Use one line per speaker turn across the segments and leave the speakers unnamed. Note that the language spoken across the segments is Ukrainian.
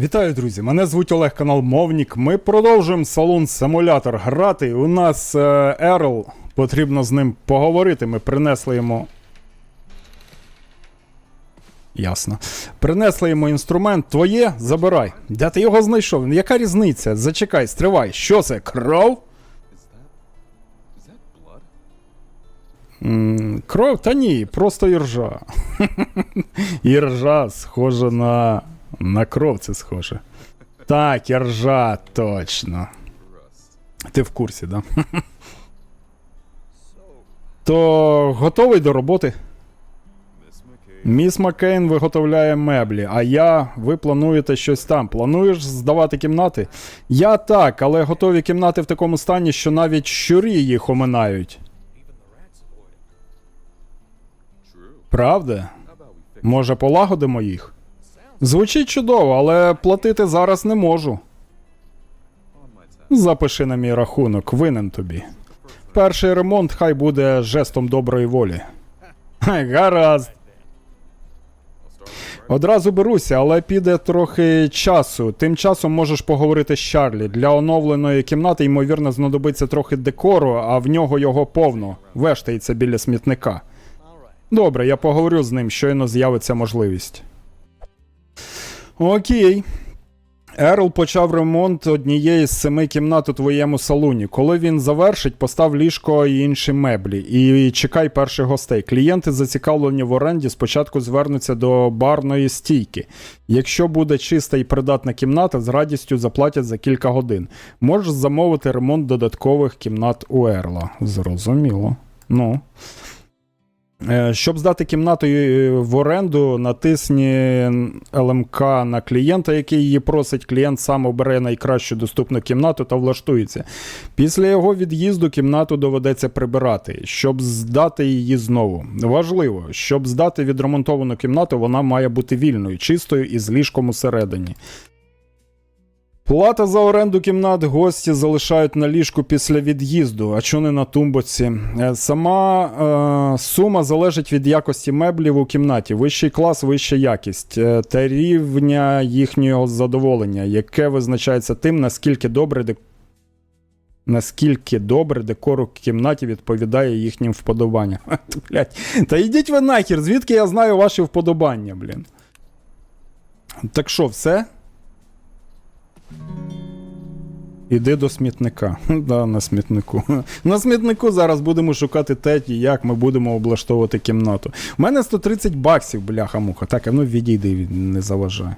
Вітаю, друзі! Мене звуть Олег канал Мовнік. Ми продовжуємо салон симулятор грати. У нас е, Ерл, потрібно з ним поговорити. Ми принесли йому. Ясно. Принесли йому інструмент. Твоє забирай. Де ти його знайшов? Яка різниця? Зачекай, стривай. Що це? Кров?
That
кров? Та ні, просто іржа. Іржа схожа на. На кров це схоже. Так, іржа, точно. Ти в курсі, да? То готовий до роботи. Міс Маккейн виготовляє меблі, а я. Ви плануєте щось там. Плануєш здавати кімнати? Я так, але готові кімнати в такому стані, що навіть щурі їх оминають. Правда? Може, полагодимо їх? Звучить чудово, але платити зараз не можу. Запиши на мій рахунок, винен тобі. Перший ремонт хай буде жестом доброї волі. Гаразд. Одразу беруся, але піде трохи часу. Тим часом можеш поговорити з Чарлі. Для оновленої кімнати, ймовірно, знадобиться трохи декору, а в нього його повно. Вештається біля смітника. Добре, я поговорю з ним, щойно з'явиться можливість. Окей. Ерл почав ремонт однієї з семи кімнат у твоєму салоні. Коли він завершить, постав ліжко і інші меблі. І чекай перших гостей. Клієнти, зацікавлені в оренді, спочатку звернуться до барної стійки. Якщо буде чиста і придатна кімната, з радістю заплатять за кілька годин. Можеш замовити ремонт додаткових кімнат у Ерла. Зрозуміло. Ну. Е, Щоб здати кімнату е, в оренду, натисні ЛМК на клієнта, який її просить. Клієнт сам обере найкращу доступну кімнату та влаштується. Після його від'їзду кімнату доведеться прибирати, щоб здати її знову. Важливо, щоб здати відремонтовану кімнату, вона має бути вільною, чистою і з ліжком усередині. Плата за оренду кімнат гості залишають на ліжку після від'їзду, а чого не на тумбоці. Е, Сама е, сума залежить від якості меблів у кімнаті, вищий клас, вища якість е, та рівня їхнього задоволення, яке визначається тим, наскільки добре дек... наскільки добре декор у кімнаті відповідає їхнім вподобанням. Та йдіть ви нахер, звідки я знаю ваші вподобання, блін. Так що, все? Іди до смітника. Да, на смітнику. На смітнику зараз будемо шукати те, як ми будемо облаштовувати кімнату. У мене 130 баксів, бляха-муха. Так, а ну відійди, не заважай.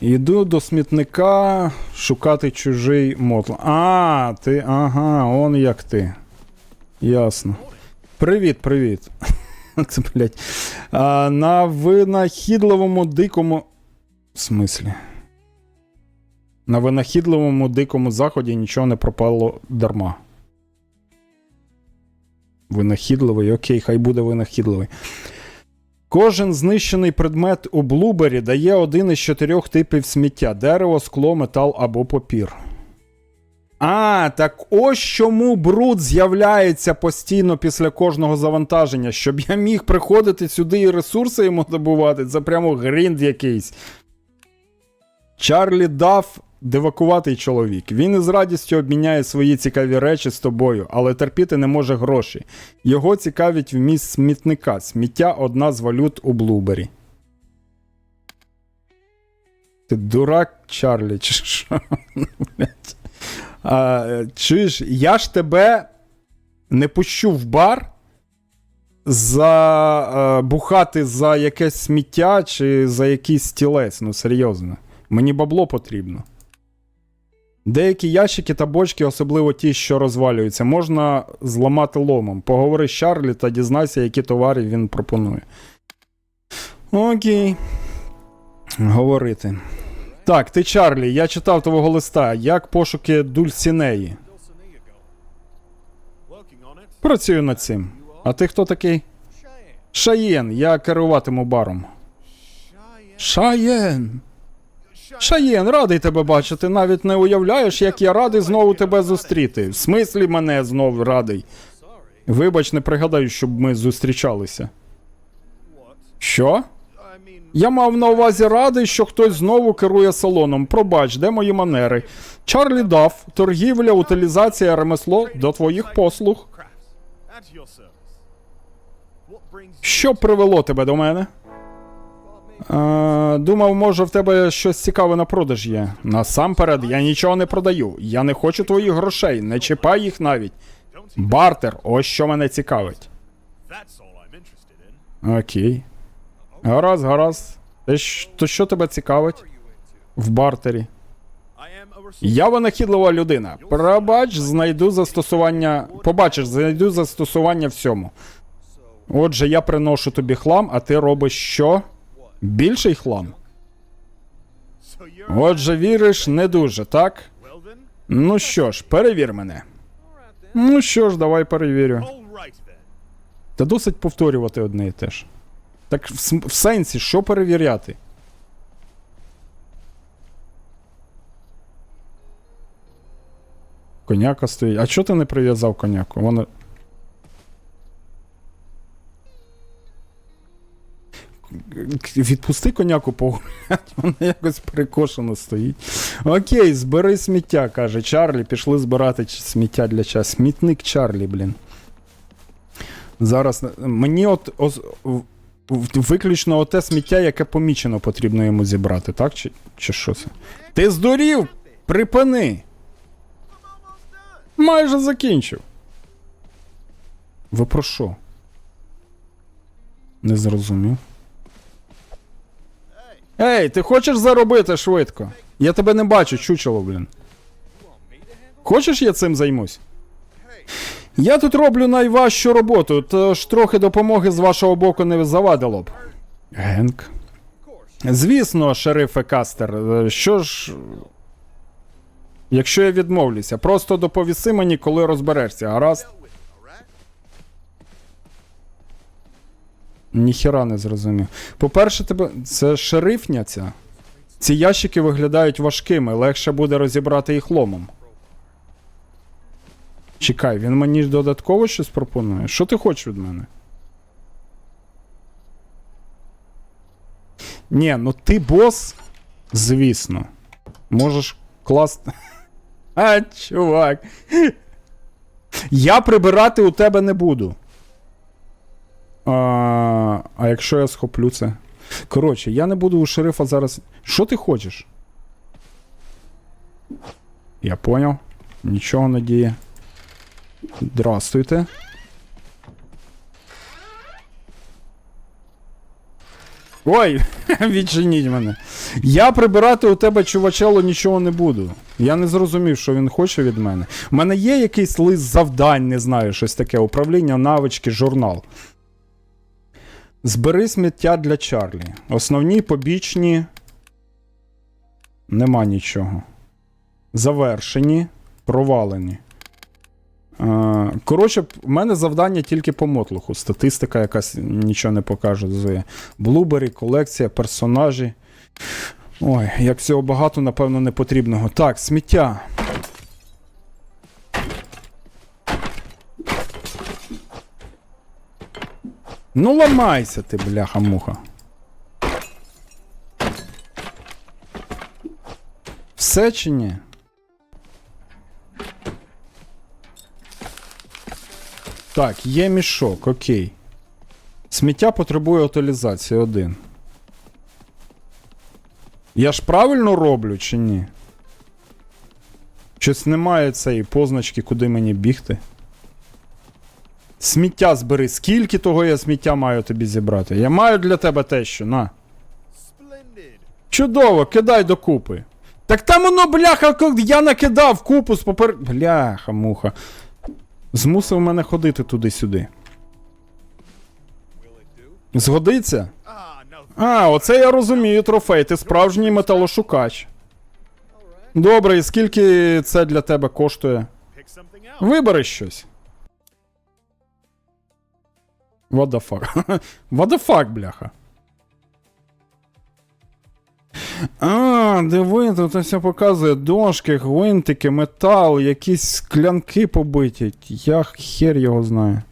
Іду до смітника шукати чужий мотл. А, ти, ага, он як ти. Ясно. Привіт, привіт. Це, блядь. А, на винахідливому дикому. В смислі? На винахідливому дикому заході нічого не пропало дарма. Винахідливий, окей, хай буде винахідливий. Кожен знищений предмет у блубері дає один із чотирьох типів сміття: дерево, скло, метал або папір. А, так ось чому бруд з'являється постійно після кожного завантаження, щоб я міг приходити сюди і ресурси йому добувати. Це прямо грінд якийсь. Чарлі Дафф дивакуватий чоловік. Він із радістю обміняє свої цікаві речі з тобою, але терпіти не може гроші. Його цікавить вміст смітника. Сміття одна з валют у Блубері. Ти дурак, Чарлі, чи що? А, чуєш, я ж тебе не пущу в бар за бухати за якесь сміття чи за якийсь стілець. Ну, серйозно. Мені бабло потрібно. Деякі ящики та бочки, особливо ті, що розвалюються, можна зламати ломом. Поговори з Чарлі та дізнайся, які товари він пропонує. Окей. Говорити. Так, ти Чарлі, я читав твого листа. Як пошуки Дульсінеї? Працюю над цим. А ти хто такий? Шаєн, я керуватиму баром. Шаєн. Шаєн, радий тебе бачити. Навіть не уявляєш, як я радий знову тебе зустріти. В смислі мене знов радий. Вибач, не пригадаю, щоб ми зустрічалися. Що? Я мав на увазі радий, що хтось знову керує салоном. Пробач, де мої манери? Чарлі Дафф, торгівля, утилізація, ремесло до твоїх послуг. Що привело тебе до мене? Е, думав, може, в тебе щось цікаве на продаж є. Насамперед, я нічого не продаю. Я не хочу твоїх грошей, не чіпай їх навіть. Бартер, ось що мене цікавить. Окей. Гаразд, гаразд. То що тебе цікавить? В бартері. Я винахідлива людина. Пробач, знайду застосування. Побачиш, знайду застосування всьому. Отже, я приношу тобі хлам, а ти робиш що? Більший хлам. Отже, віриш не дуже, так? Ну що ж, перевір мене. Ну що ж, давай перевірю. Та досить повторювати одне і те ж. Так в, в сенсі, що перевіряти? Коняка стоїть. А чого ти не прив'язав коняку? Воно. Відпусти коняку погулять, вона якось прикошено стоїть. Окей, збери сміття, каже Чарлі. Пішли збирати сміття для час. Смітник Чарлі, блін. Зараз мені от ос- в- в- виключно оте сміття, яке помічено, потрібно йому зібрати, так? Чи, чи що це? Ти здурів! Припини! Майже закінчив. Ви про що? Не зрозумів. Ей, ти хочеш заробити швидко? Я тебе не бачу, чучело, блін. Хочеш я цим займусь? Я тут роблю найважчу роботу, тож трохи допомоги з вашого боку не завадило б. Генк. Звісно, шерифе Кастер, е, що ж. Якщо я відмовлюся, просто доповіси мені, коли розберешся, гаразд? Ніхіра не зрозумів. По-перше, тебе. Це шерифня ця. Ці ящики виглядають важкими, легше буде розібрати їх ломом. Чекай, він мені додатково щось пропонує. Що ти хочеш від мене? Ні, ну ти бос, звісно. Можеш класти. А, чувак. Я прибирати у тебе не буду. А, а якщо я схоплю це? Коротше, я не буду у шерифа зараз. Що ти хочеш? Я поняв. Нічого не діє. Здравствуйте. Ой, відчиніть мене. Я прибирати у тебе, чувачело, нічого не буду. Я не зрозумів, що він хоче від мене. У мене є якийсь лист завдань, не знаю, щось таке. Управління, навички, журнал. Збери сміття для Чарлі. Основні побічні. Нема нічого. Завершені. Провалені. Коротше, в мене завдання тільки по мотлуху. Статистика якась нічого не покаже. Блубері, колекція, персонажі. Ой, як всього багато, напевно, непотрібного. Так, сміття. Ну, ламайся ти, бляха-муха. Все чи ні? Так, є мішок, окей. Сміття потребує утилізації один. Я ж правильно роблю чи ні? Щось немає цієї позначки, куди мені бігти. Сміття збери. Скільки того я сміття маю тобі зібрати? Я маю для тебе те, що, на. Чудово, кидай докупи. Так там воно, бляха, я накидав купу з попер. Бляха, муха. Змусив мене ходити туди-сюди. Згодиться?
Ah.
А, оце я розумію, трофей. Ти справжній металошукач. Добре, і скільки це для тебе коштує? Вибери щось. What the fuck? What the fuck, бляха? А, диви, тут все показує дошки, гвинтики, метал, якісь склянки побиті. Я хер його знаю.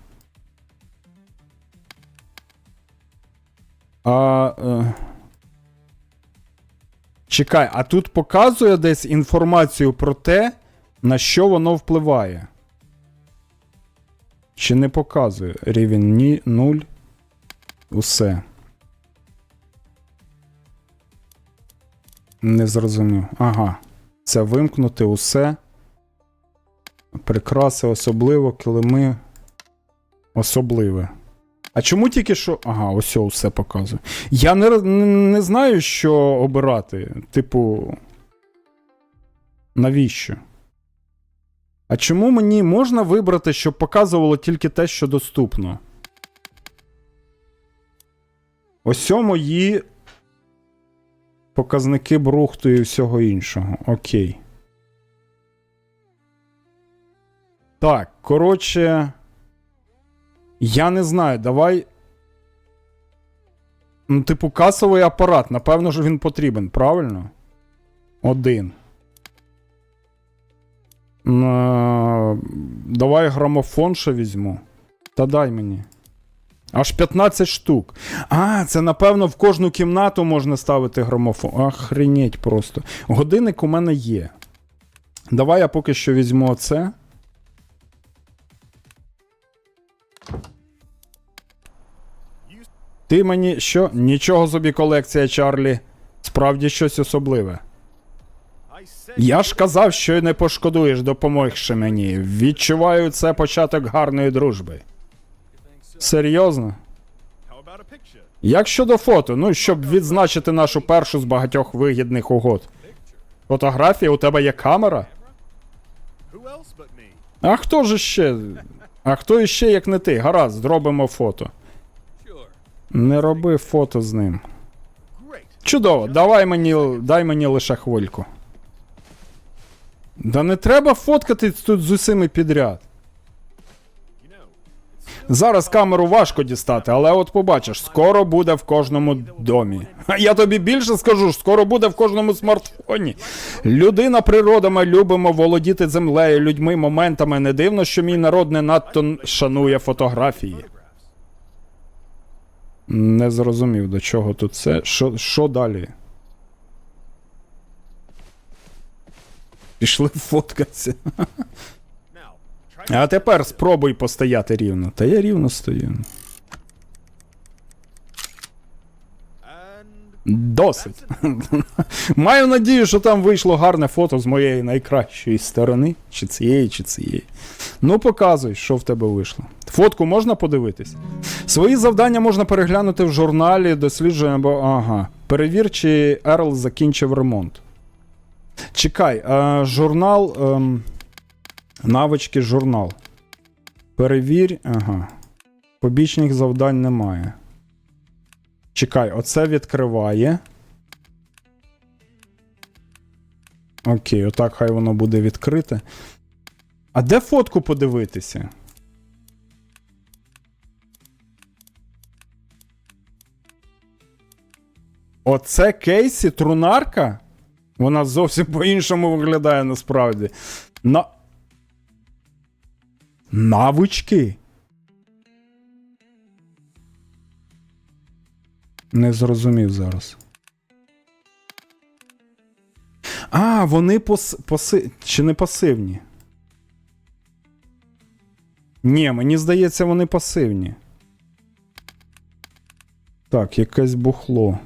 А. Е, Чекай, а тут показує десь інформацію про те, на що воно впливає. Чи не показує? Рівень ні, 0. Усе. Не зрозумів. Ага. Це вимкнути усе. Прикраси особливо, килими. Особливе. А чому тільки що. Ага, ось усе показує. Я не, не знаю, що обирати. Типу. Навіщо? А чому мені можна вибрати, щоб показувало тільки те, що доступно? Ось мої показники брухту і всього іншого. Окей. Так, коротше. Я не знаю, давай. Ну, типу, касовий апарат, напевно ж він потрібен, правильно? Один. Давай грамофон ще візьму. Та дай мені. Аж 15 штук. А, це напевно в кожну кімнату можна ставити грамофон. Охренеть просто. Годинник у мене є. Давай я поки що візьму оце. Ти мені що? Нічого собі колекція, Чарлі. Справді щось особливе. Я ж казав, що не пошкодуєш, допомогши мені. Відчуваю, це початок гарної дружби. Серйозно? Як щодо фото, ну щоб відзначити нашу першу з багатьох вигідних угод. Фотографія, у тебе є камера? А хто ж ще? А хто іще, як не ти? Гаразд, зробимо фото. Не роби фото з ним. Чудово, давай мені, дай мені лише хвильку. Да не треба фоткати тут з усіми підряд. Зараз камеру важко дістати, але от побачиш, скоро буде в кожному домі. Я тобі більше скажу, скоро буде в кожному смартфоні. Людина, природа, ми любимо володіти землею, людьми, моментами. Не дивно, що мій народ не надто шанує фотографії. Не зрозумів, до чого тут це. Що далі? Пішли фоткатися. А тепер спробуй постояти рівно. Та я рівно стою. Досить. Маю надію, що там вийшло гарне фото з моєї найкращої сторони. Чи цієї, чи цієї. Ну, показуй, що в тебе вийшло. Фотку можна подивитись? Свої завдання можна переглянути в журналі дослідження або. Ага. Перевір, чи Ерл закінчив ремонт. Чекай, е, журнал. ем, навички журнал. Перевір. Ага. Побічних завдань немає. Чекай, оце відкриває. Окей, отак хай воно буде відкрите. А де фотку подивитися? Оце Кейсі трунарка? Вона зовсім по-іншому виглядає насправді. На... Навички? Не зрозумів зараз. А, вони пос... паси... Чи не пасивні? Ні, мені здається, вони пасивні. Так, якесь бухло.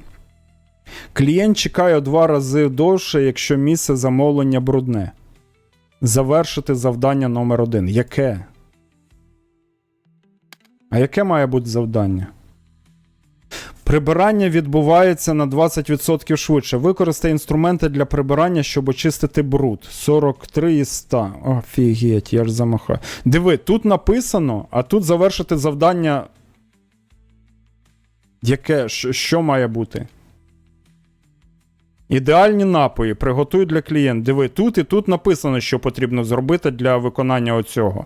Клієнт чекає у два рази довше, якщо місце замовлення брудне. Завершити завдання номер один. Яке? А яке має бути завдання? Прибирання відбувається на 20% швидше. Використай інструменти для прибирання, щоб очистити бруд. 43 із 100. Офігеть, я ж замахаю. Диви, тут написано, а тут завершити завдання. Яке? Що має бути? Ідеальні напої. Приготуй для клієнта. Диви, тут і тут написано, що потрібно зробити для виконання оцього.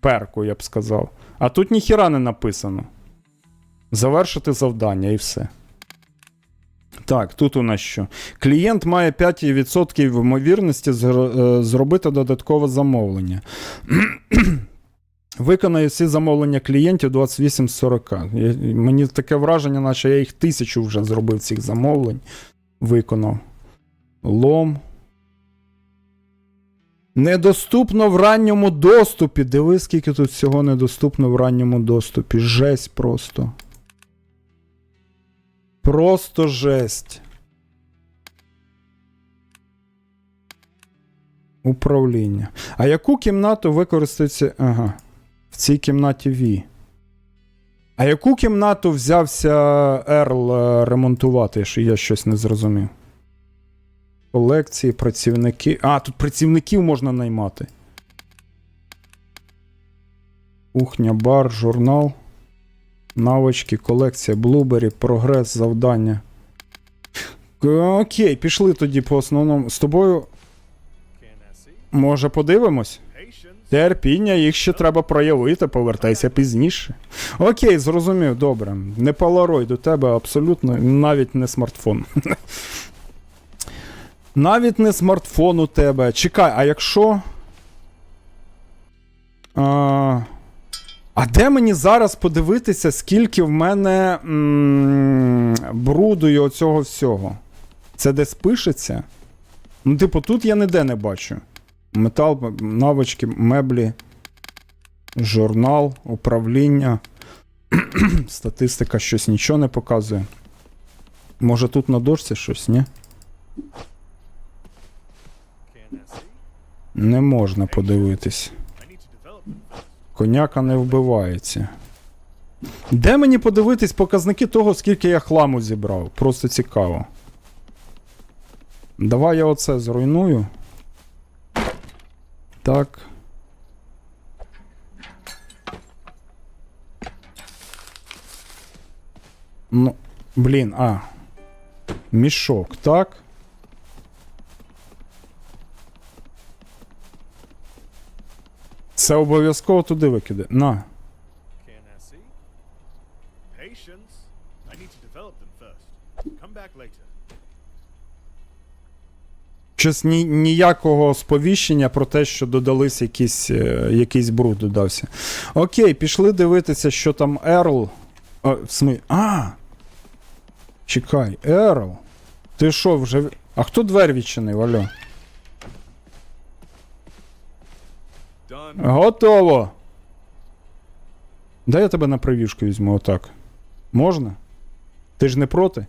Перку, я б сказав. А тут ніхіра не написано. Завершити завдання і все. Так, тут у нас що? Клієнт має 5% ймовірності е, зробити додаткове замовлення. Виконаю всі замовлення клієнтів 28 з 40. Мені таке враження, наче я їх тисячу вже зробив цих замовлень. Виконав. Лом. Недоступно в ранньому доступі. Диви, скільки тут всього недоступно в ранньому доступі. Жесть просто. Просто жесть. Управління. А яку кімнату використається. Ага. В цій кімнаті V. А яку кімнату взявся Ерл е, ремонтувати, що я щось не зрозумів? Колекції, працівники. А, тут працівників можна наймати. Кухня, бар, журнал. Навички, колекція, блубері, прогрес, завдання. Окей, пішли тоді по основному. З тобою, може, подивимось? Терпіння, їх ще треба проявити, повертайся пізніше. Окей, зрозумів, добре. Не поларой до тебе абсолютно, навіть не смартфон. навіть не смартфон у тебе. Чекай, а якщо. А, а де мені зараз подивитися, скільки в мене м- бруду і оцього всього? Це десь пишеться? Ну, типу, тут я ніде не бачу. Метал, навички, меблі, журнал, управління. Статистика щось нічого не показує. Може тут на дошці щось, ні? Не можна подивитись. Коняка не вбивається. Де мені подивитись показники того, скільки я хламу зібрав? Просто цікаво. Давай я оце зруйную. Так. Ну, блін, а. Мішок, так? Це обов'язково туди викиде. На. Щось ні, ніякого сповіщення про те, що додались якісь, е, якийсь бруд додався. Окей, пішли дивитися, що там Ерл. А, в смі... а! Чекай, Ерл. Ти що, вже. А хто двері відчинив, алло? Готово. Дай я тебе на привішку візьму, отак. Можна? Ти ж не проти?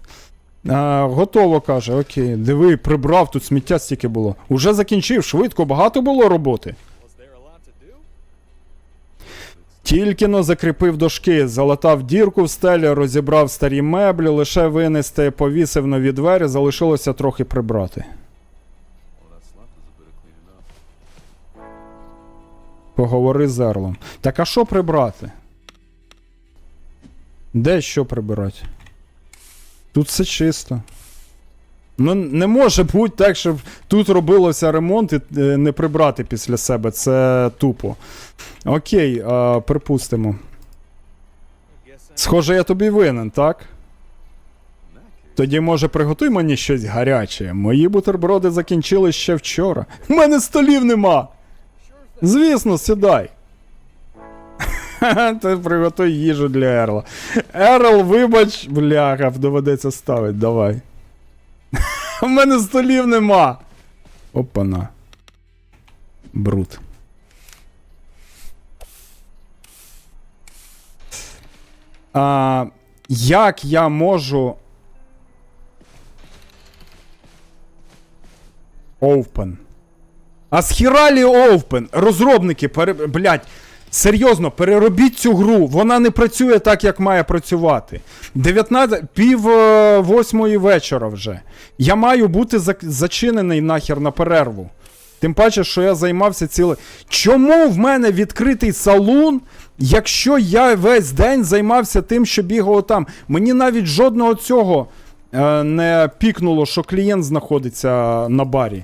А, готово, каже, окей. Диви, прибрав, тут сміття стільки було. Уже закінчив, швидко, багато було роботи. Тільки но закріпив дошки, залатав дірку в стелі, розібрав старі меблі, лише винести, повісив нові двері, залишилося трохи прибрати. Поговори з Ерлом. Так а що прибрати? Де що прибирати? Тут все чисто. Ну, не може бути так, щоб тут робилося ремонт і е, не прибрати після себе. Це тупо. Окей, а, припустимо.
I guess I
Схоже, я тобі винен, так? Тоді, може, приготуй мені щось гаряче. Мої бутерброди закінчили ще вчора. У мене столів нема. Звісно, сідай. Ти приготуй їжу для Ерла. Ерл, вибач, бляха, доведеться ставити, давай. У мене столів нема. Опана. Бруд. А, як я можу. Open. А схіралі Open. Розробники, пере... блядь, серйозно, переробіть цю гру. Вона не працює так, як має працювати. 19... пів е, восьмої вечора вже. Я маю бути зак- зачинений нахер на перерву. Тим паче, що я займався ціле. Чому в мене відкритий салон, якщо я весь день займався тим, що бігав там? Мені навіть жодного цього е, не пікнуло, що клієнт знаходиться на барі.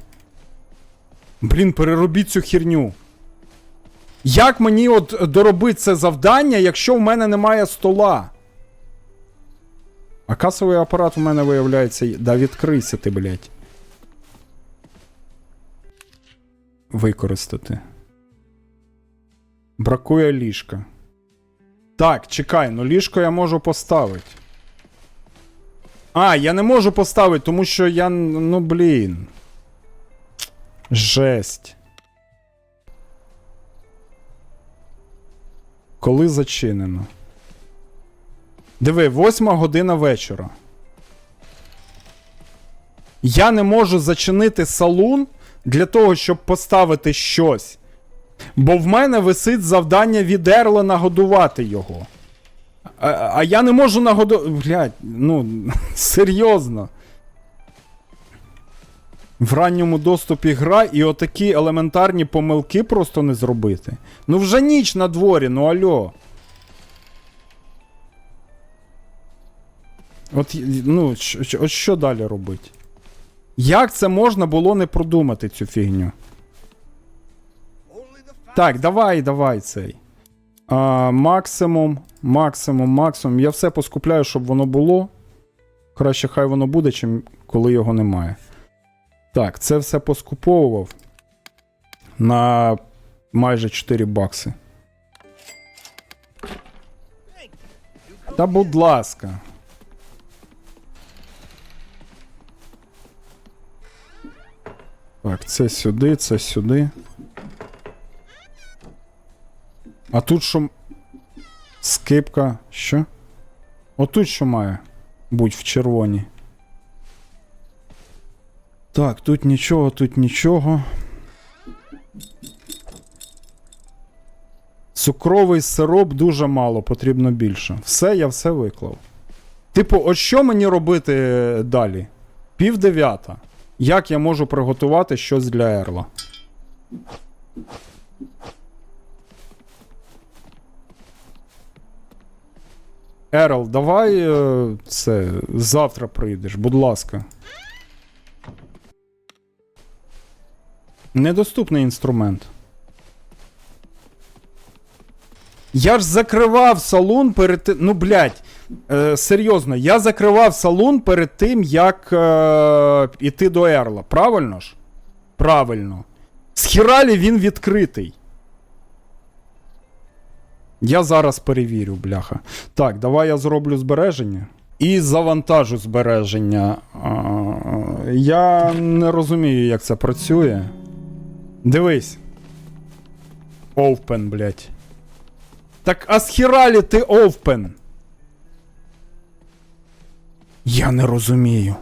Блін, переробіть цю херню. Як мені от доробити це завдання, якщо в мене немає стола? А касовий апарат у мене виявляється. Да відкрийся ти, блядь. Використати. Бракує ліжка. Так, чекай, ну ліжко я можу поставити. А, я не можу поставити, тому що я. Ну блін. Жесть. Коли зачинено? Диви, восьма година вечора. Я не можу зачинити салун для того, щоб поставити щось. Бо в мене висить завдання від Ерла нагодувати його. А, а я не можу нагодувати. Блять, ну, серйозно. В ранньому доступі гра і отакі елементарні помилки просто не зробити. Ну вже ніч на дворі, ну альо. От, ну, що- що- далі робити? Як це можна було не продумати цю фігню? Так, давай, давай цей. А, максимум, максимум, максимум. Я все поскупляю, щоб воно було. Краще хай воно буде, чим коли його немає. Так, це все поскуповував на майже 4 бакси. Та будь ласка. Так, це сюди, це сюди. А тут що. Скипка. Що? Отут що має будь в червоній. Так, тут нічого, тут нічого. Цукровий сироп дуже мало, потрібно більше. Все, я все виклав. Типу, от що мені робити е, далі? Пів дев'ята. Як я можу приготувати щось для Ерла? Ерл, давай е, це завтра прийдеш, будь ласка. Недоступний інструмент. Я ж закривав салон перед тим. Ну, блядь, е, серйозно, я закривав салон перед тим, як е, іти до Ерла. Правильно ж? Правильно. З хіралі він відкритий. Я зараз перевірю, бляха. Так, давай я зроблю збереження. І завантажу збереження. А, я не розумію, як це працює. Дивись. Open, блядь. Так а з хіралі ти open? Я не розумію.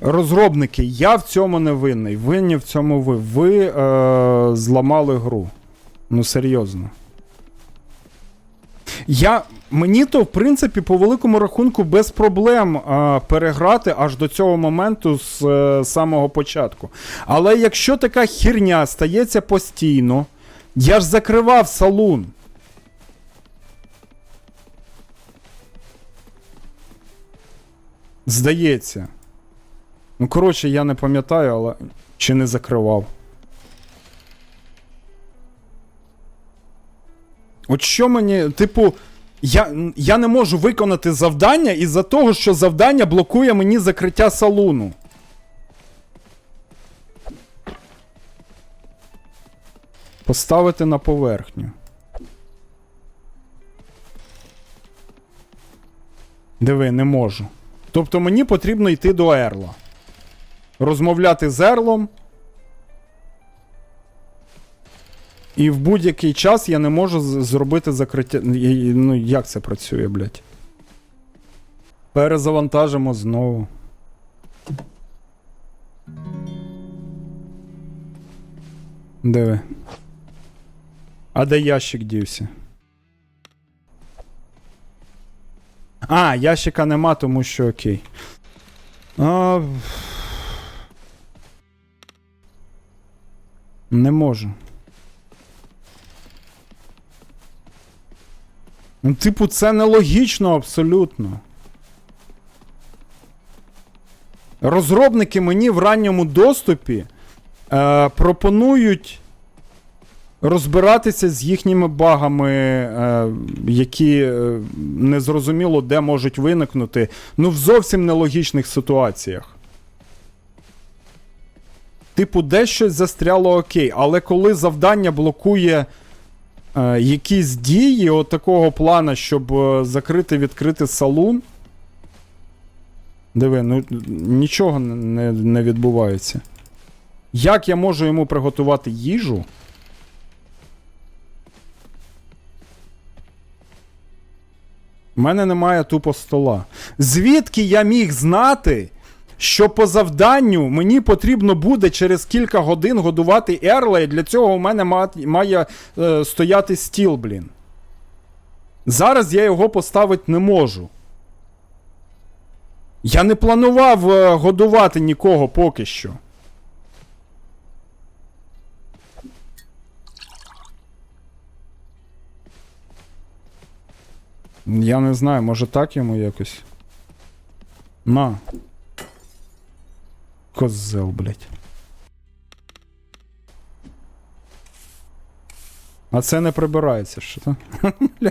Розробники, я в цьому не винний. Винні в цьому ви. Ви е, зламали гру. Ну, серйозно. Я, мені то, в принципі, по великому рахунку, без проблем е, переграти аж до цього моменту з е, самого початку. Але якщо така херня стається постійно, я ж закривав салун. Здається. Ну, коротше, я не пам'ятаю, але чи не закривав. От що мені, типу, я, я не можу виконати завдання із-за того, що завдання блокує мені закриття салуну. Поставити на поверхню. Диви, не можу. Тобто мені потрібно йти до Ерла. Розмовляти з Ерлом. І в будь-який час я не можу зробити закриття. Ну, як це працює, блядь? Перезавантажимо знову. Диви. А де ящик дівся? А, ящика нема, тому що окей. А... Не можу. Ну, типу, це нелогічно абсолютно. Розробники мені в ранньому доступі е, пропонують розбиратися з їхніми багами, е, які е, незрозуміло де можуть виникнути, ну, в зовсім нелогічних ситуаціях. Типу, де щось застряло окей, але коли завдання блокує якісь дії от такого плана, щоб е, закрити відкрити салун. Диви, ну нічого не, не відбувається. Як я можу йому приготувати їжу? У мене немає тупо стола. Звідки я міг знати, що по завданню мені потрібно буде через кілька годин годувати Ерла, і для цього у мене має е, стояти стіл, блін. Зараз я його поставити не можу. Я не планував е, годувати нікого поки що. Я не знаю, може так йому якось. На. Козел, блядь. А це не прибирається, що то?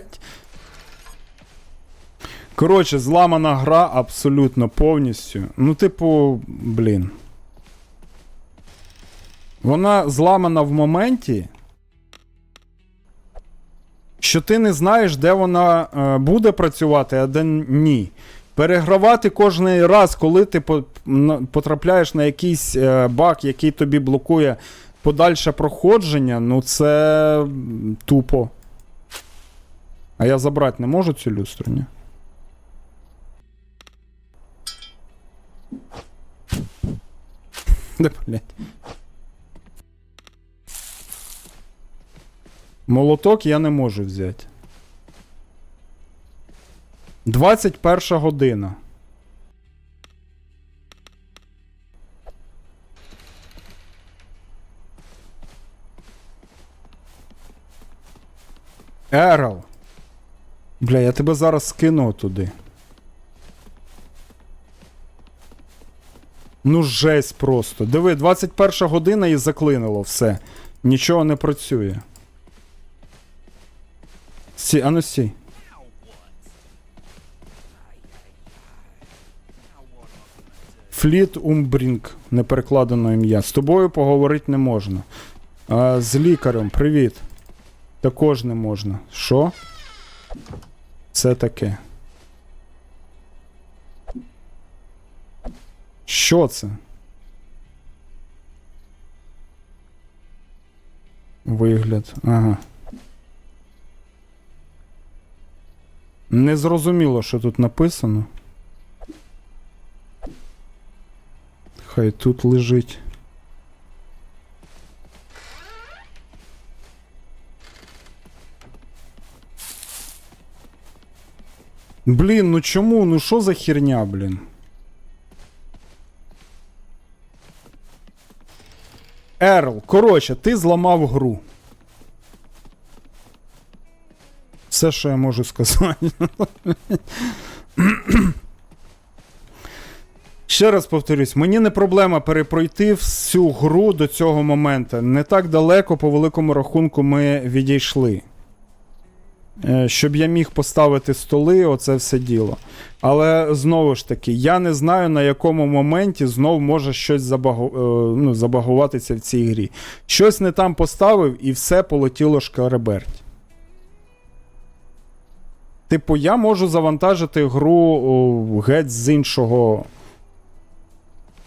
Коротше, зламана гра абсолютно повністю. Ну, типу, блін. Вона зламана в моменті, що ти не знаєш, де вона е, буде працювати, а де ні. Перегравати кожний раз, коли ти потрапляєш на якийсь е, баг, який тобі блокує подальше проходження, ну це тупо. А я забрати не можу цю люстру, ні? Да, блядь. Молоток я не можу взяти. 21 година. Ерл. Бля, я тебе зараз скину туди. Ну, жесть просто. Диви, 21 година і заклинило все. Нічого не працює. Сі, а ну Фліт Умбрінг, неперекладено ім'я. З тобою поговорити не можна. А, з лікарем, привіт. Також не можна. Що? Це таке. Що це? Вигляд. Ага. Не зрозуміло, що тут написано. Хай тут лежить. Блін, ну чому? Ну що за херня, блін? Ерл, коротше, ти зламав гру. Все, що я можу сказати. Ще раз повторюсь, мені не проблема перепройти всю гру до цього моменту. Не так далеко, по великому рахунку, ми відійшли. Е, Щоб я міг поставити столи, оце все діло. Але знову ж таки, я не знаю, на якому моменті знов може щось забагу... е, ну, забагуватися в цій грі. Щось не там поставив і все полетіло шкареберть. Типу, я можу завантажити гру геть з іншого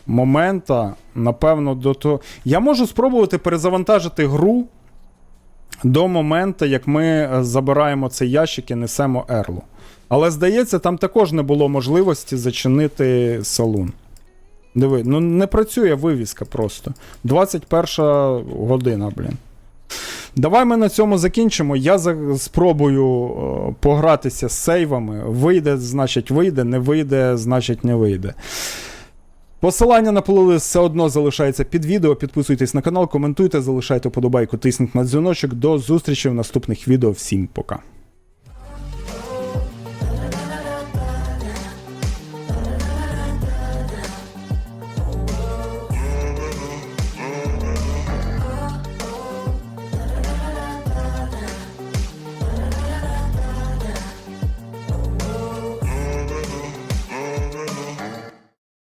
момента, напевно, до того. Я можу спробувати перезавантажити гру до моменту, як ми е, забираємо цей ящик і несемо Ерлу. Але здається, там також не було можливості зачинити салон. Диви, ну не працює вивіска просто. 21 година, блін. Давай ми на цьому закінчимо. Я за... спробую е, погратися з сейвами. Вийде, значить, вийде, не вийде, значить, не вийде. Посилання на плейлист все одно залишається під відео. Підписуйтесь на канал, коментуйте, залишайте вподобайку, тисніть на дзвіночок. До зустрічі в наступних відео. Всім пока.